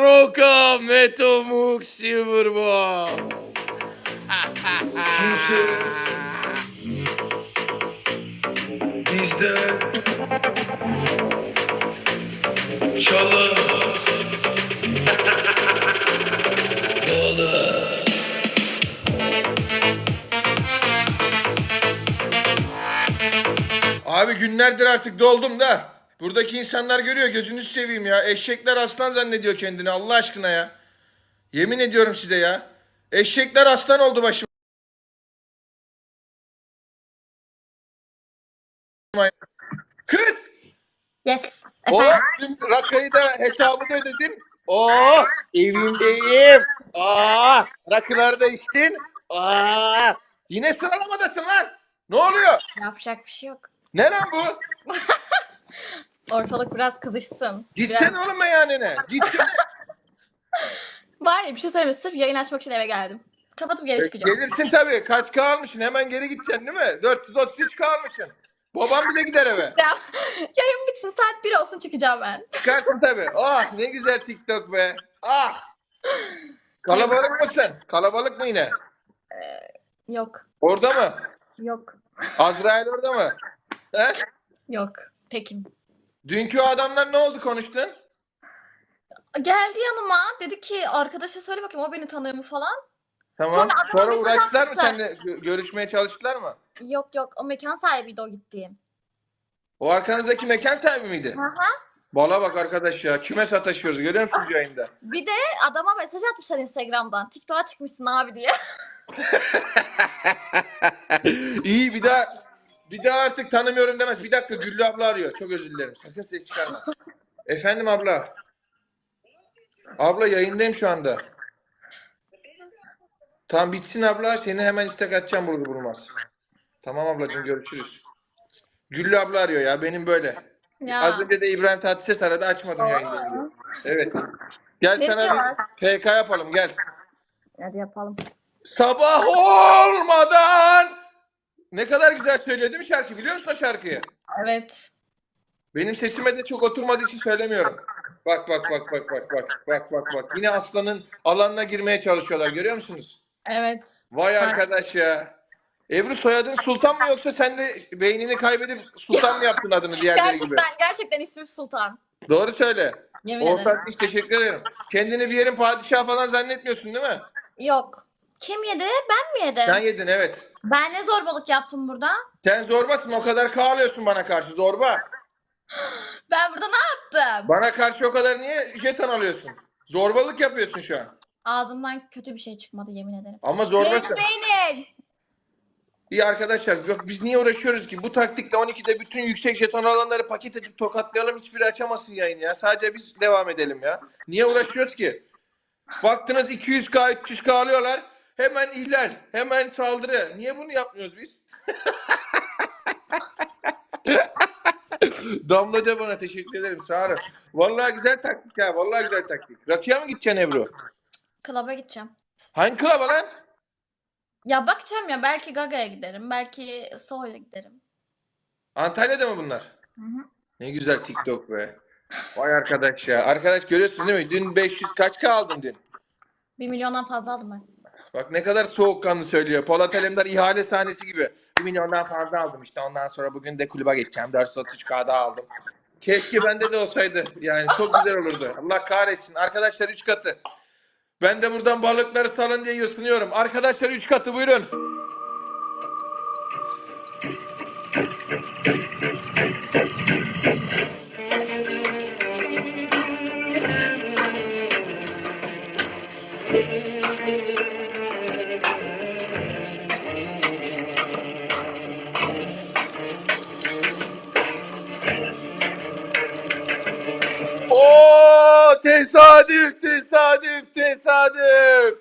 Roka Meto Mux Silverbo. Kimse bizden çalamaz. Bağlar. Abi günlerdir artık doldum da. Buradaki insanlar görüyor gözünüzü seveyim ya. Eşekler aslan zannediyor kendini Allah aşkına ya. Yemin ediyorum size ya. Eşekler aslan oldu başıma. Kız! Yes. O Efendim? dün rakayı da hesabını ödedin. Oh evimdeyim. Aa rakıları da içtin. Aa yine sıralamadasın lan. Ne oluyor? Yapacak bir şey yok. Ne lan bu? Ortalık biraz kızışsın. Gitsene oğlum meyhanene. Gitsene. Var ya bir şey söyleyeyim? Sırf yayın açmak için eve geldim. Kapatıp geri çıkacağım. Gelirsin tabii. Kaç kalmışsın? Hemen geri gideceksin değil mi? 433 kalmışsın. Babam bile gider eve. Ya, yayın bitsin saat 1 olsun çıkacağım ben. Çıkarsın tabii. Ah ne güzel TikTok be. Ah. Kalabalık mısın? Kalabalık mı yine? Yok. Orada mı? Yok. Azrail orada mı? He? Yok. Tekim. Dünkü o adamlar ne oldu konuştun? Geldi yanıma. Dedi ki arkadaşa söyle bakayım o beni tanıyor mu falan. Tamam. Sonra adama Sonra uğraştılar mı attılar. seninle? Gö- Görüşmeye çalıştılar mı? Yok yok o mekan sahibiydi o gittiğim. O arkanızdaki mekan sahibi miydi? Aha. Bala bak arkadaş ya. Küme sataşıyoruz. Görüyor musunuz yayında? Bir de adama mesaj atmışlar Instagram'dan. TikTok'a çıkmışsın abi diye. İyi bir daha bir daha artık tanımıyorum demez. Bir dakika Güllü abla arıyor. Çok özür dilerim. Sakın ses çıkarma. Efendim abla. Abla yayındayım şu anda. Tamam bitsin abla. Seni hemen istek atacağım bulur bulmaz. Tamam ablacığım görüşürüz. Güllü abla arıyor ya benim böyle. Ya. Az önce de İbrahim Tatlıses aradı açmadım yayında. Evet. Gel Ne sana bir PK yapalım gel. Hadi yapalım. Sabah olmadan ne kadar güzel söylüyor değil mi şarkı biliyor musun o şarkıyı? Evet. Benim sesime de çok oturmadığı için söylemiyorum. Bak bak bak bak bak bak bak bak bak. Yine aslanın alanına girmeye çalışıyorlar görüyor musunuz? Evet. Vay arkadaş ya. Ebru soyadın Sultan mı yoksa sen de beynini kaybedip Sultan mı yaptın adını diğerleri gibi? Gerçekten gerçekten ismim Sultan. Doğru söyle. Yemin ederim. Ortak iş teşekkür ederim. Kendini bir yerin padişahı falan zannetmiyorsun değil mi? Yok. Kim yedi? Ben mi yedim? Sen yedin evet. Ben ne zorbalık yaptım burada? Sen zorbasın o kadar kağlıyorsun bana karşı zorba. Ben burada ne yaptım? Bana karşı o kadar niye jeton alıyorsun? Zorbalık yapıyorsun şu an. Ağzımdan kötü bir şey çıkmadı yemin ederim. Ama zorbasın. beğenin. İyi arkadaşlar yok biz niye uğraşıyoruz ki? Bu taktikle 12'de bütün yüksek jeton alanları paket edip tokatlayalım hiçbiri açamasın yayını ya. Sadece biz devam edelim ya. Niye uğraşıyoruz ki? Baktınız 200k 300k alıyorlar. Hemen ihlal, hemen saldırı. Niye bunu yapmıyoruz biz? Damla da bana teşekkür ederim sağ olun. Vallahi güzel taktik ha. Vallahi güzel taktik. Rakıya mı gideceksin Ebru? Klaba gideceğim. Hangi klaba lan? Ya bakacağım ya belki Gaga'ya giderim. Belki Soho'ya giderim. Antalya'da mı bunlar? Hı hı. Ne güzel TikTok be. Vay arkadaş ya. Arkadaş görüyorsun değil mi? Dün 500 kaç aldın dün? Bir milyondan fazla aldım ben. Bak ne kadar soğukkanlı söylüyor. Polat Alemdar ihale sahnesi gibi. 1 milyondan fazla aldım işte. Ondan sonra bugün de kulübe geçeceğim. 433 K daha aldım. Keşke bende de olsaydı. Yani çok güzel olurdu. Allah kahretsin. Arkadaşlar 3 katı. Ben de buradan balıkları salın diye yırtınıyorum. Arkadaşlar 3 katı buyurun. Tesadüf tesadüf tesadüf.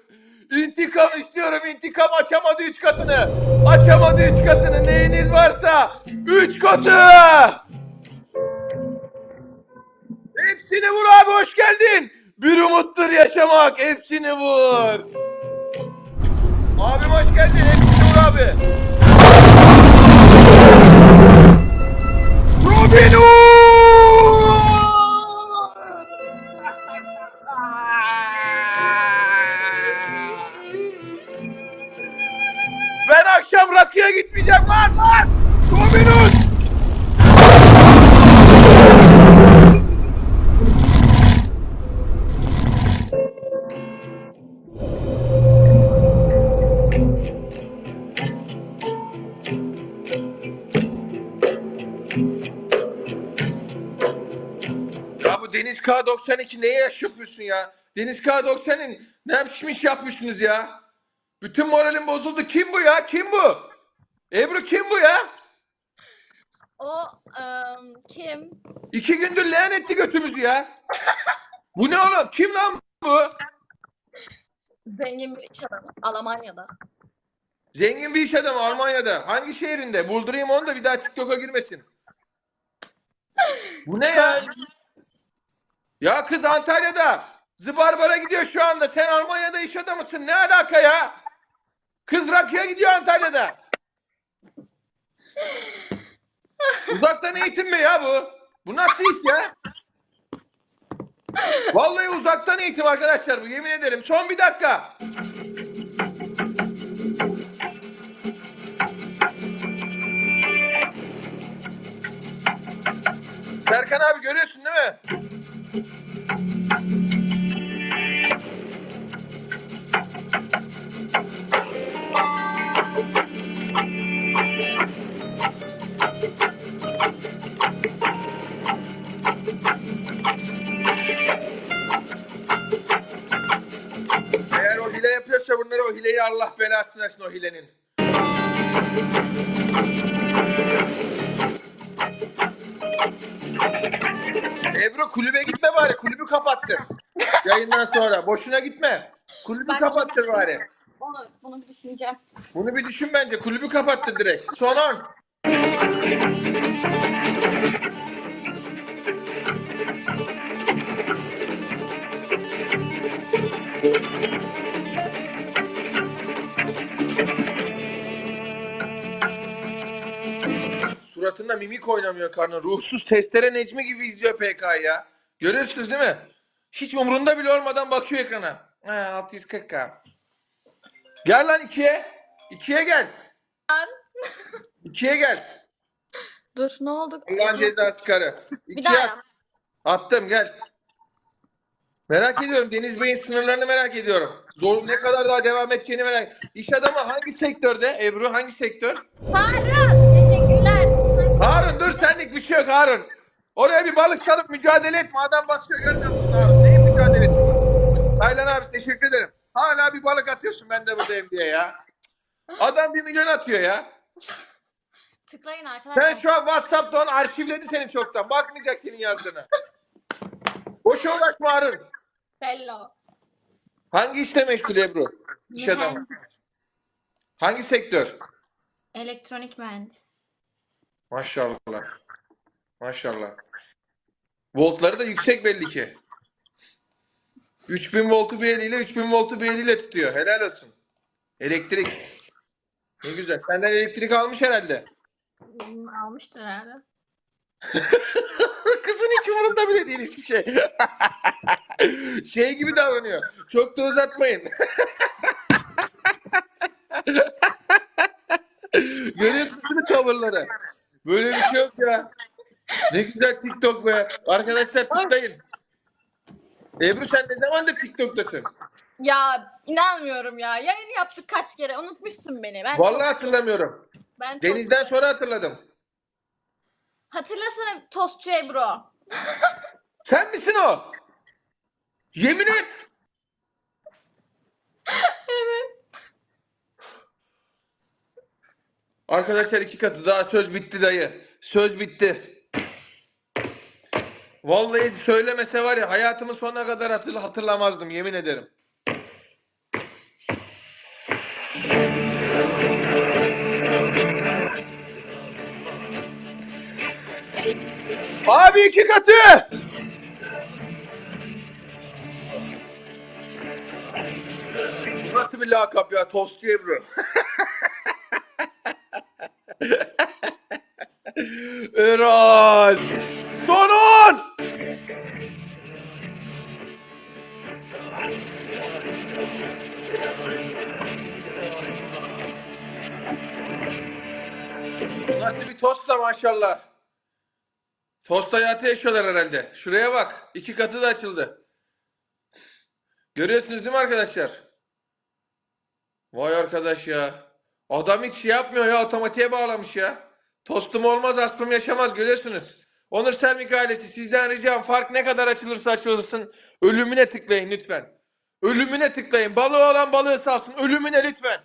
İntikam istiyorum intikam açamadı üç katını. Açamadı üç katını neyiniz varsa üç katı. Hepsini vur abi hoş geldin. Bir umuttur yaşamak. Hepsini vur. Abim hoş geldin. Hepsini vur abi. Robin Ben akşam rakıya gitmeyeceğim lan lan! Robin Hood! Ya? Deniz K90'ın ne yapmış yapmışsınız ya? Bütün moralim bozuldu. Kim bu ya? Kim bu? Ebru kim bu ya? O ım, kim? İki gündür leğen etti götümüzü ya. Bu ne oğlum? Kim lan bu? Zengin bir iş adamı. Almanya'da. Zengin bir iş adamı Almanya'da. Hangi şehrinde? Buldurayım onu da bir daha TikTok'a girmesin. Bu ne ya? Ya kız Antalya'da. Zıbarbara gidiyor şu anda. Sen Almanya'da iş adamısın. Ne alaka ya? Kız rakıya gidiyor Antalya'da. Uzaktan eğitim mi ya bu? Bu nasıl iş ya? Vallahi uzaktan eğitim arkadaşlar bu yemin ederim. Son bir dakika. Serkan abi görüyorsun değil mi? O hileyi Allah belasını versin o hilenin. Ebru kulübe gitme bari. Kulübü kapattır. Yayından sonra. Boşuna gitme. Kulübü Ben- kapattır bari. Onu, bunu bir düşüneceğim. Bunu bir düşün bence. Kulübü kapattır direkt. Son 10. Suratında mimik oynamıyor karnı. Ruhsuz testere Necmi gibi izliyor PK ya. Görüyorsunuz değil mi? Hiç umrunda bile olmadan bakıyor ekrana. Ha 640k. Gel lan ikiye. İkiye gel. İkiye gel. Dur ne oldu? Allah'ın cezası karı. Bir İkiye at. Attım gel. Merak ediyorum. Deniz Bey'in sınırlarını merak ediyorum. Zor ne kadar daha devam edeceğini merak İş adamı hangi sektörde? Ebru hangi sektör? Harun! Senlik bir şey yok Harun. Oraya bir balık çalıp mücadele etme. Adam bakıyor görmüyor musun Harun? Neyin mücadelesi bu? Taylan abi teşekkür ederim. Hala bir balık atıyorsun ben de buradayım diye ya. Adam bir milyon atıyor ya. Tıklayın arkadaşlar. Sen şu an WhatsApp'ta onu arşivledi senin çoktan. Bakmayacak senin yazdığını. Boşa uğraşma Harun. Fello. Hangi işle meşgul Ebru? İş adamı. Hangi sektör? Elektronik mühendis. Maşallah. Maşallah. Voltları da yüksek belli ki. 3000 voltu bir eliyle 3000 voltu bir eliyle tutuyor. Helal olsun. Elektrik. Ne güzel. Senden elektrik almış herhalde. Hmm, Almıştır herhalde. Kızın hiç umurunda bile değil hiçbir şey. şey gibi davranıyor. Çok da uzatmayın. Görüyorsunuz tavırları? Böyle bir şey yok ya. Ne güzel TikTok be. Arkadaşlar tıklayın. Ebru sen ne zamandır TikTok'tasın? Ya inanmıyorum ya. Yayın yaptık kaç kere. Unutmuşsun beni. Ben Vallahi hatırlamıyorum. ben çok- Denizden sonra hatırladım. Hatırlasana Tostçu Ebru. Sen misin o? Yemin et. Arkadaşlar iki katı daha söz bitti dayı. Söz bitti. Vallahi söylemese var ya hayatımın sonuna kadar hatır, hatırlamazdım yemin ederim. Abi iki katı. Nasıl bir lakap ya Tostçu Ebru. Erol. Bu Nasıl bir tost da maşallah. Tost hayatı yaşıyorlar herhalde. Şuraya bak. iki katı da açıldı. Görüyorsunuz değil mi arkadaşlar? Vay arkadaş ya. Adam hiç şey yapmıyor ya otomatiğe bağlamış ya. Tostum olmaz aslım yaşamaz görüyorsunuz. Onur Sermik ailesi sizden ricam fark ne kadar açılırsa açılsın ölümüne tıklayın lütfen. Ölümüne tıklayın. Balığı olan balığı salsın. Ölümüne lütfen.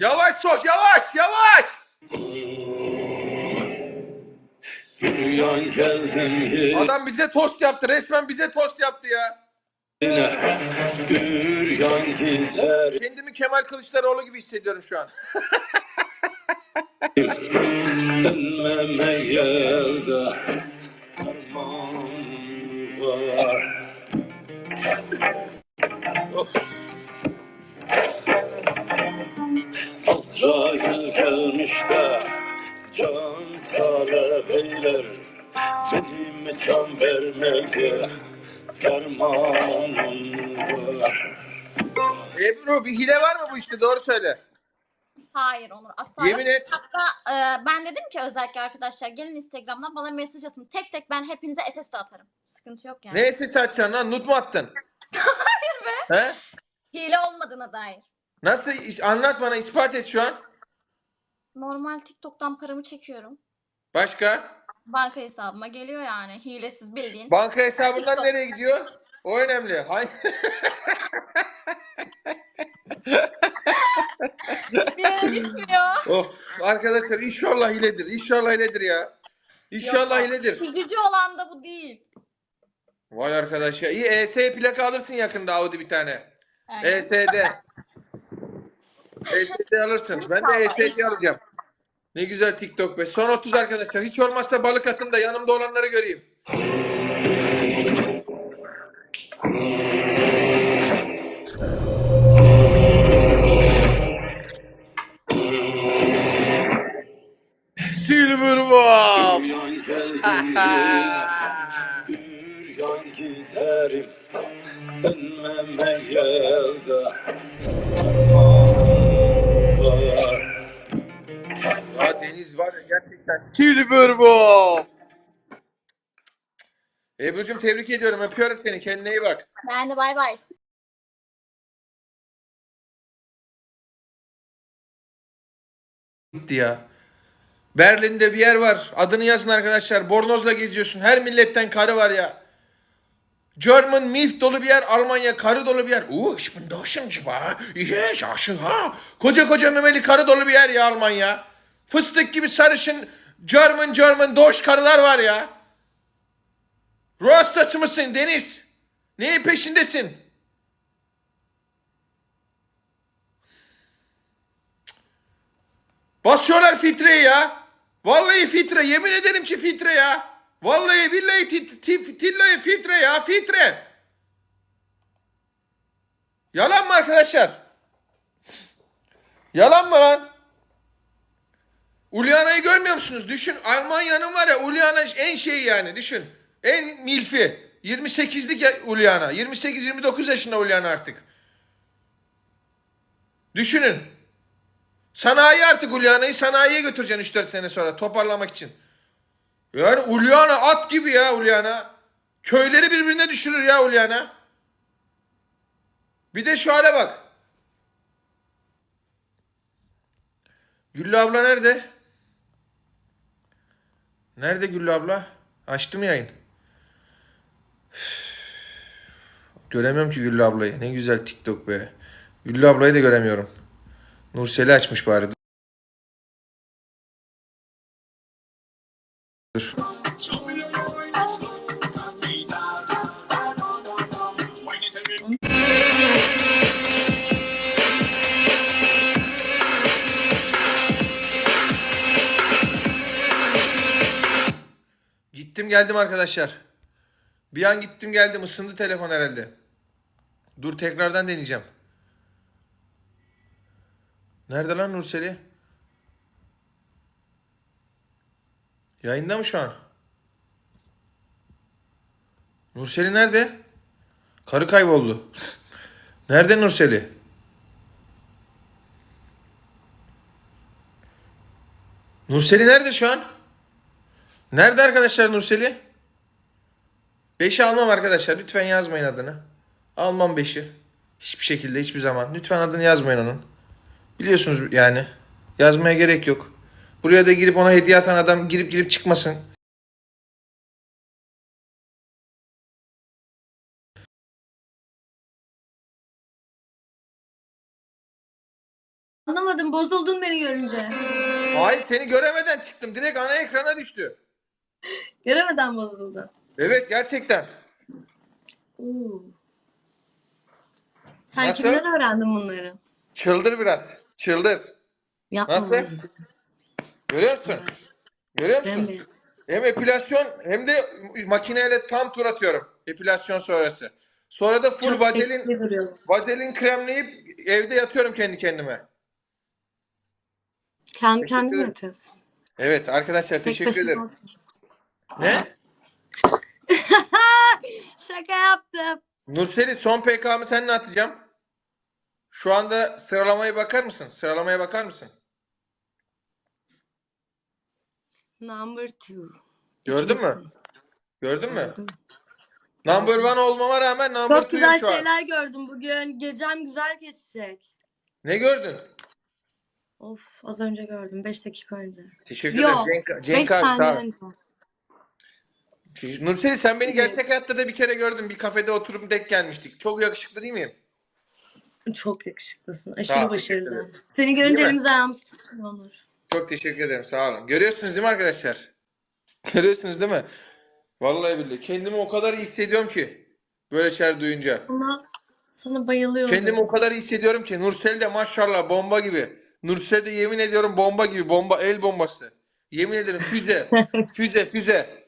Yavaş sok yavaş yavaş. Adam bize tost yaptı. Resmen bize tost yaptı ya. Kendimi Kemal Kılıçdaroğlu gibi hissediyorum şu an. Azrail gelmiş de Can talep eyler. Benim can vermeye Fermanım var Ebru bir hile var mı bu işte doğru söyle. Hayır Onur asla Yemin yok. et. Hatta e, ben dedim ki özellikle arkadaşlar gelin Instagram'dan bana mesaj atın. Tek tek ben hepinize SS de atarım. Sıkıntı yok yani. Ne ses açacaksın lan? Nut mu attın? Hayır be. He? Hile olmadığına dair. Nasıl? iş- Anlat bana ispat et şu an. Normal TikTok'tan paramı çekiyorum. Başka? Banka hesabıma geliyor yani. Hilesiz bildiğin. Banka hesabından nereye gidiyor? O önemli. Hangi? Bir yere gitmiyor. of arkadaşlar inşallah hiledir. İnşallah hiledir ya. İnşallah Yok, hiledir. Üzücü olan da bu değil. Vay arkadaş ya. İyi ES plaka alırsın yakında Audi bir tane. Yani ESD. ESD alırsın. Ben de ESD alacağım. Ne güzel TikTok be. Son 30 arkadaşlar. Hiç olmazsa balık atın da yanımda olanları göreyim. Geldim yine Yürüyen giderim Dönmeme yelde Deniz var ya gerçekten. Silverwolf. Ebru'cum tebrik ediyorum. Öpüyorum seni. Kendine iyi bak. ben de bay bay. Gitti ya. Berlin'de bir yer var. Adını yazın arkadaşlar. Bornozla geziyorsun. Her milletten karı var ya. German milf dolu bir yer. Almanya karı dolu bir yer. Uh, ich bin Deutschland var. Yes, aşın ha. Koca koca memeli karı dolu bir yer ya Almanya. Fıstık gibi sarışın German German Doğuş karılar var ya. Ruh mısın Deniz? Neyin peşindesin? Basıyorlar filtreyi ya. Vallahi filtre. Yemin ederim ki filtre ya. Vallahi billahi ti- ti- tillahi filtre ya. Filtre. Yalan mı arkadaşlar? Yalan mı lan? Ulyana'yı görmüyor musunuz? Düşün Almanya'nın var ya Ulyana en şeyi yani düşün. En milfi. 28'lik ya Ulyana. 28-29 yaşında Ulyana artık. Düşünün. Sanayi artık Ulyana'yı sanayiye götüreceksin 3-4 sene sonra toparlamak için. Yani Ulyana at gibi ya Ulyana. Köyleri birbirine düşürür ya Ulyana. Bir de şu hale bak. Güllü abla nerede? Nerede Güllü abla? Açtı mı yayın? Üf. Göremiyorum ki Güllü ablayı. Ne güzel TikTok be. Güllü ablayı da göremiyorum. Nurseli açmış bari. Dur. Gittim geldim arkadaşlar. Bir an gittim geldim ısındı telefon herhalde. Dur tekrardan deneyeceğim. Nerede lan Nurseli? Yayında mı şu an? Nurseli nerede? Karı kayboldu. nerede Nurseli? Nurseli nerede şu an? Nerede arkadaşlar Nurseli? 5'i almam arkadaşlar. Lütfen yazmayın adını. Almam 5'i. Hiçbir şekilde hiçbir zaman. Lütfen adını yazmayın onun. Biliyorsunuz yani. Yazmaya gerek yok. Buraya da girip ona hediye atan adam girip girip çıkmasın. Anlamadım bozuldun beni görünce. Hayır seni göremeden çıktım. Direkt ana ekrana düştü. Göremeden bozuldun. Evet gerçekten. Oo. Sen Nasıl? kimden öğrendin bunları? Çıldır biraz. Çıldır. Yapma Nasıl? bunu bize. Görüyor musun? Görüyor musun? Bembeyaz. Hem epilasyon hem de makineyle tam tur atıyorum. Epilasyon sonrası. Sonra da full Çok vazelin, seksi duruyorsun. vazelin kremleyip evde yatıyorum kendi kendime. Kendi kendine ederim. yatıyorsun. Evet arkadaşlar Tek teşekkür başına ederim. otur. Ne? Şaka yaptım. Nurseli son PK'mı seninle atacağım. Şu anda sıralamaya bakar mısın? Sıralamaya bakar mısın? Number two. Gördün mü? Gördün mü? Gördüm. Number one olmama rağmen number Çok güzel two'yum şu an. şeyler gördüm bugün. Gecem güzel geçecek. Ne gördün? Of az önce gördüm. 5 dakika önce. Teşekkür Yok. ederim. Cenk, 5 Cenk abi sağ saniye ol. önce. Nurseli sen beni gerçek hayatta da bir kere gördün. Bir kafede oturup denk gelmiştik. Çok yakışıklı değil miyim? Çok yakışıklısın. Sağ Aşırı ol, teşekkür başarılı. ederim. Seni görünce Değil mi? elimiz ayağımız tutuyor Onur. Çok teşekkür ederim. Sağ olun. Görüyorsunuz değil mi arkadaşlar? Görüyorsunuz değil mi? Vallahi billahi. Kendimi o kadar iyi hissediyorum ki. Böyle şeyler duyunca. Ama sana bayılıyorum. Kendimi o kadar iyi hissediyorum ki. Nursel de maşallah bomba gibi. Nursel de yemin ediyorum bomba gibi. Bomba, el bombası. Yemin ederim füze. füze, füze.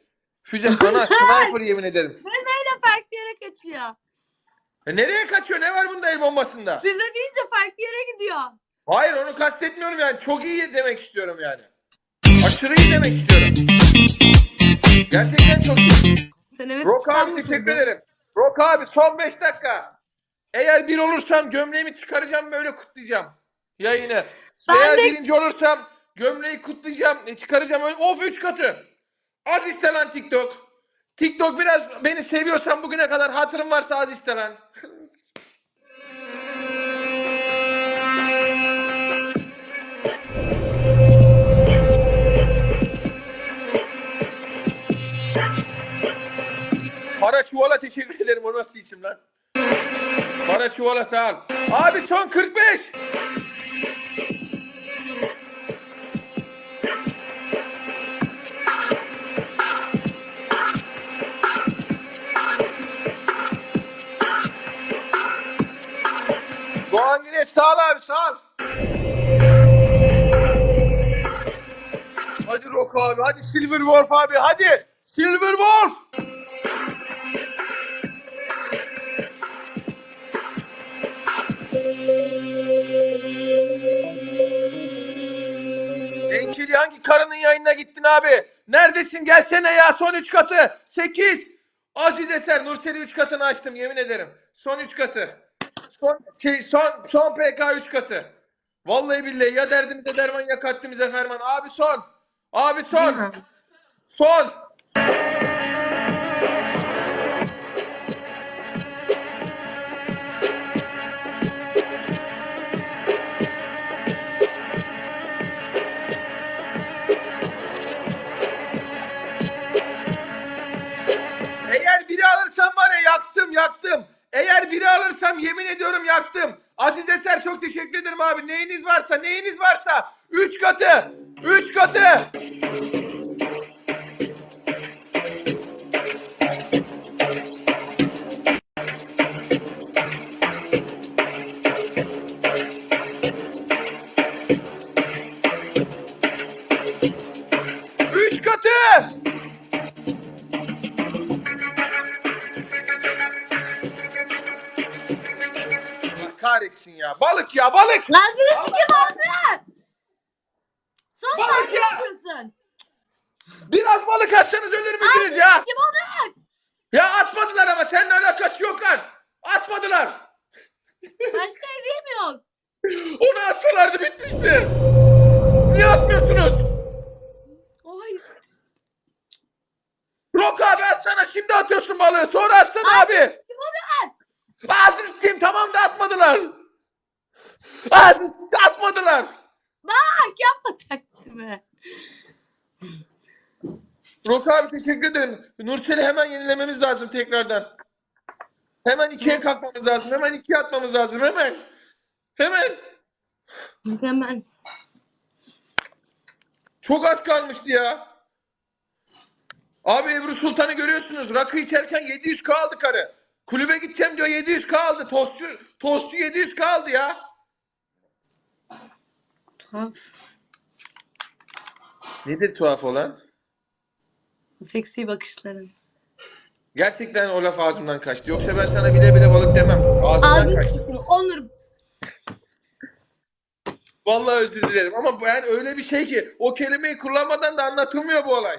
Füze sana sniper yemin ederim. Neyle farklı yere kaçıyor? E nereye kaçıyor? Ne var bunda el bombasında? Bize deyince farklı yere gidiyor. Hayır onu kastetmiyorum yani. Çok iyi demek istiyorum yani. Aşırı iyi demek istiyorum. Gerçekten çok iyi. Sen evet Rock abi İstanbul teşekkür ederim. Rock abi son 5 dakika. Eğer bir olursam gömleğimi çıkaracağım böyle kutlayacağım. Yayını. Ben Eğer de- birinci olursam gömleği kutlayacağım. e, Çıkaracağım öyle. Of 3 katı. Az iste TikTok. TikTok biraz beni seviyorsan bugüne kadar hatırım varsa az iste. Para çuvala teşekkür ederim. O nasıl isim lan? Para çuvala sağ ol. Abi son 45. Abi hadi Silver Wolf abi hadi. Silver Wolf. Enkili hangi karının yayınına gittin abi? Neredesin? Gelsene ya. Son 3 katı. 8. Aziz Eser. Nurseli 3 katını açtım yemin ederim. Son 3 katı. Son şey, son son PK 3 katı. Vallahi billahi ya derdimize derman ya katlimize ferman. Abi son. Abi son. Son. Kahretsin ya. Balık ya balık. Lan birisi kim aldı? Son Balık farklı ya! yapıyorsun. Biraz balık atsanız ölür müsünüz ya? Kim aldı? Ya atmadılar ama seninle alakası yok lan. Atmadılar. Başka hediyem yok. Onu atsalardı bitmişti. Niye atmıyorsunuz? Oy. Rok abi atsana şimdi atıyorsun balığı. Sonra atsana abi. Kim aldı? Ağzını sikeyim tamam da atmadılar. Ağzını sikeyim atmadılar. Bak yapma taklidimi. Roka abi teşekkür ederim. Nursel'i hemen yenilememiz lazım tekrardan. Hemen ikiye kalkmamız lazım. Hemen ikiye atmamız lazım. Hemen. Hemen. Hemen. Çok az kalmıştı ya. Abi Ebru Sultan'ı görüyorsunuz. Rakı içerken 700 kaldı karı. Kulübe gideceğim diyor 700 kaldı. Tostçu, tostçu 700 kaldı ya. Tuhaf. Nedir tuhaf olan? Seksi bakışların. Gerçekten o laf ağzımdan kaçtı. Yoksa ben sana bile bile balık demem. Ağzımdan Ağzını kaçtı. tutun. Onur. Vallahi özür dilerim ama yani öyle bir şey ki o kelimeyi kullanmadan da anlatılmıyor bu olay.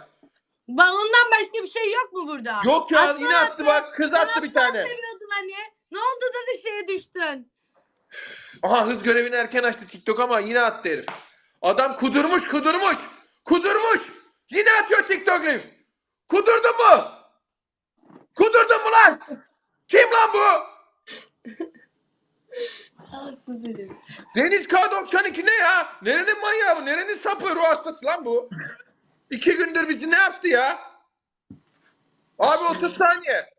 Ben ondan başka bir şey yok mu burada? Yok ya Aslan yine attı bak kız attı bir tane. Seviyordun hani. Ne oldu da dışarıya düştün? Aha hız görevini erken açtı TikTok ama yine attı herif. Adam kudurmuş kudurmuş. Kudurmuş. Yine atıyor TikTok herif. Kudurdun mu? Kudurdun mu lan? Kim lan bu? Rahatsız herif. Deniz K92 ne ya? Nerenin manyağı bu? Nerenin sapı? Ruh hastası lan bu. İki gündür bizi ne yaptı ya? Abi 30 saniye.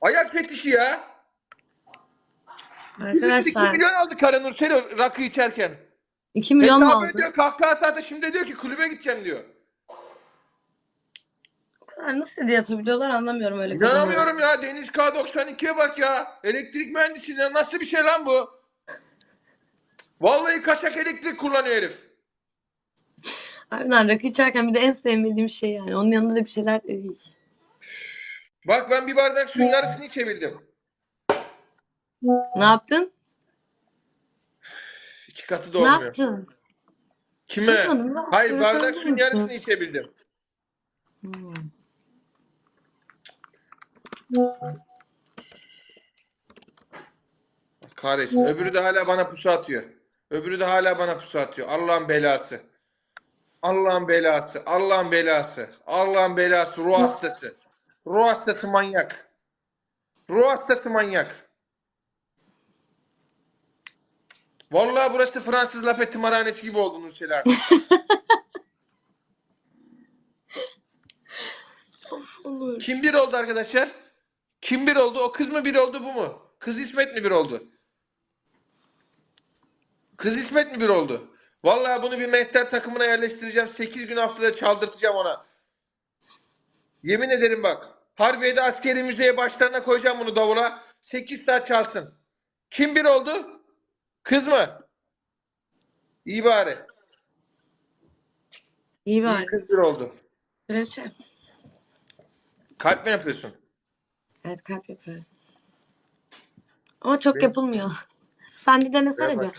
Ayak fetişi ya. 2 Arkadaşlar milyon aldı karı Nursel rakı içerken. 2 milyon mu aldın? ödüyor kahkaha atıyor şimdi diyor ki kulübe gideceğim diyor. Bunlar Nasıl hediye atabiliyorlar anlamıyorum öyle. İnanamıyorum ya Deniz K92'ye bak ya. Elektrik mühendisi ya nasıl bir şey lan bu? Vallahi kaçak elektrik kullanıyor herif. Harbiden rakı içerken bir de en sevmediğim şey yani. Onun yanında da bir şeyler... Iy. Bak ben bir bardak suyun yarısını içebildim. Ne yaptın? İki katı da Ne olmuyor. yaptın? Kime? Duymadım, ne Hayır bardak suyun yarısını içebildim. Hmm. Kahretsin. Öbürü de hala bana pusu atıyor. Öbürü de hala bana pusu atıyor. Allah'ın belası. Allah'ın belası. Allah'ın belası. Allah'ın belası. Ruh hastası. Ruh hastası manyak. Ruh hastası manyak. Vallahi burası Fransız Lafet tımarhanesi gibi oldu Nursel. Of olur. Kim bir oldu arkadaşlar? Kim bir oldu? O kız mı bir oldu bu mu? Kız İsmet mi bir oldu? Kız İsmet mi bir oldu? Vallahi bunu bir mehter takımına yerleştireceğim. 8 gün haftada çaldırtacağım ona. Yemin ederim bak. Harbiye'de askeri müzeye başlarına koyacağım bunu davula. 8 saat çalsın. Kim bir oldu? Kız mı? İyi bari. İyi İyi bari. kız bir oldu. Kraliçe. Kalp mi yapıyorsun? Evet kalp yapıyorum. Ama çok Benim- yapılmıyor. Sen de denesene bir.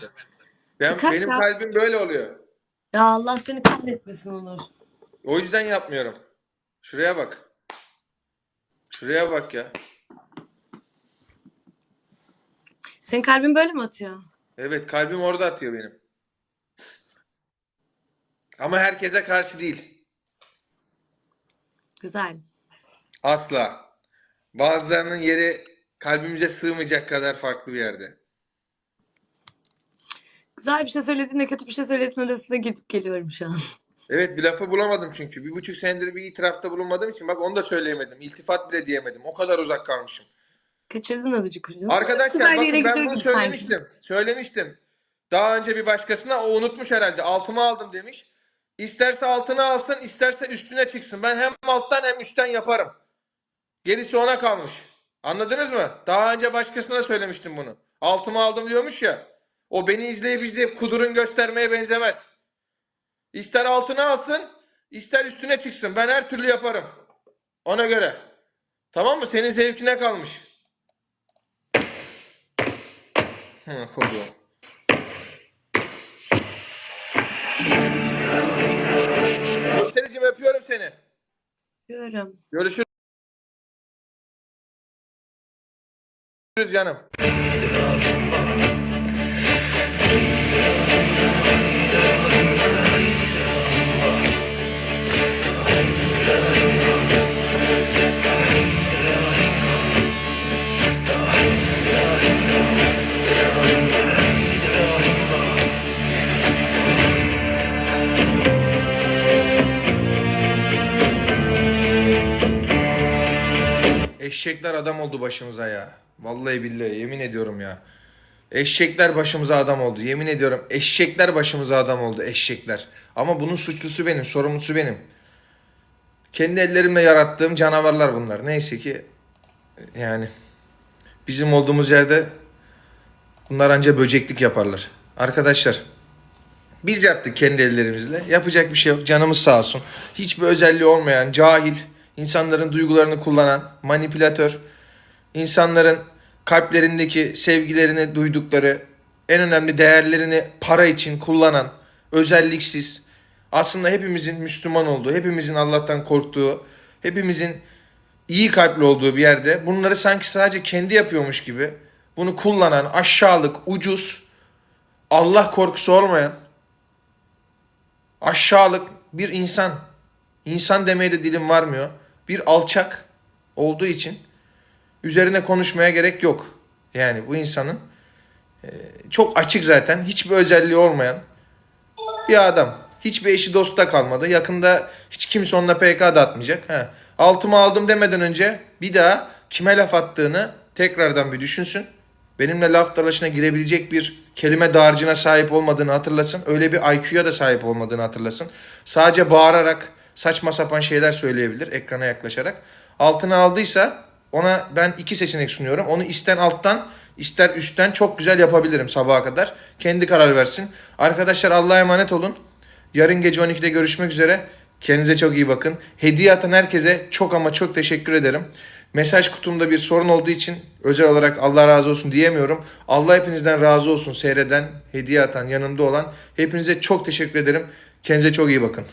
Ben, Birkaç benim saat- kalbim böyle oluyor. Ya Allah seni kahretmesin Onur. O yüzden yapmıyorum. Şuraya bak. Şuraya bak ya. Senin kalbin böyle mi atıyor? Evet kalbim orada atıyor benim. Ama herkese karşı değil. Güzel. Asla. Bazılarının yeri kalbimize sığmayacak kadar farklı bir yerde. Güzel bir şey söylediğinle kötü bir şey söylediğin arasında gidip geliyorum şu an. Evet bir lafı bulamadım çünkü. Bir buçuk senedir bir itirafta bulunmadığım için bak onu da söyleyemedim. İltifat bile diyemedim. O kadar uzak kalmışım. Kaçırdın azıcık ucunu. Arkadaşlar bir yere bakın ben bunu gidiyoruz sanki. söylemiştim. Söylemiştim. Daha önce bir başkasına o unutmuş herhalde. Altıma aldım demiş. İsterse altına alsın, isterse üstüne çıksın. Ben hem alttan hem üstten yaparım. Gerisi ona kalmış. Anladınız mı? Daha önce başkasına söylemiştim bunu. Altıma aldım diyormuş ya. O beni izleyip izleyip kudurun göstermeye benzemez. İster altına alsın, ister üstüne çıksın. Ben her türlü yaparım. Ona göre. Tamam mı? Senin zevkine kalmış. Hı, kodu. Göstericim öpüyorum seni. Diyorum. Görüşürüz canım. Eşekler adam oldu başımıza ya. Vallahi billahi yemin ediyorum ya. Eşekler başımıza adam oldu. Yemin ediyorum eşekler başımıza adam oldu. Eşekler. Ama bunun suçlusu benim, sorumlusu benim. Kendi ellerimle yarattığım canavarlar bunlar. Neyse ki yani bizim olduğumuz yerde bunlar anca böceklik yaparlar. Arkadaşlar biz yaptık kendi ellerimizle. Yapacak bir şey yok. Canımız sağ olsun. Hiçbir özelliği olmayan, cahil, insanların duygularını kullanan, manipülatör, insanların kalplerindeki sevgilerini duydukları, en önemli değerlerini para için kullanan, özelliksiz, aslında hepimizin Müslüman olduğu, hepimizin Allah'tan korktuğu, hepimizin iyi kalpli olduğu bir yerde bunları sanki sadece kendi yapıyormuş gibi bunu kullanan aşağılık, ucuz, Allah korkusu olmayan aşağılık bir insan. İnsan demeye de dilim varmıyor. Bir alçak olduğu için üzerine konuşmaya gerek yok. Yani bu insanın e, çok açık zaten. Hiçbir özelliği olmayan bir adam. Hiçbir eşi dostu da kalmadı. Yakında hiç kimse onunla PK da atmayacak. He. Altımı aldım demeden önce bir daha kime laf attığını tekrardan bir düşünsün. Benimle laf dalaşına girebilecek bir kelime dağarcığına sahip olmadığını hatırlasın. Öyle bir IQ'ya da sahip olmadığını hatırlasın. Sadece bağırarak saçma sapan şeyler söyleyebilir ekrana yaklaşarak. Altına aldıysa ona ben iki seçenek sunuyorum. Onu isten alttan ister üstten çok güzel yapabilirim sabaha kadar. Kendi karar versin. Arkadaşlar Allah'a emanet olun. Yarın gece 12'de görüşmek üzere. Kendinize çok iyi bakın. Hediye atan herkese çok ama çok teşekkür ederim. Mesaj kutumda bir sorun olduğu için özel olarak Allah razı olsun diyemiyorum. Allah hepinizden razı olsun seyreden, hediye atan, yanımda olan. Hepinize çok teşekkür ederim. Kendinize çok iyi bakın.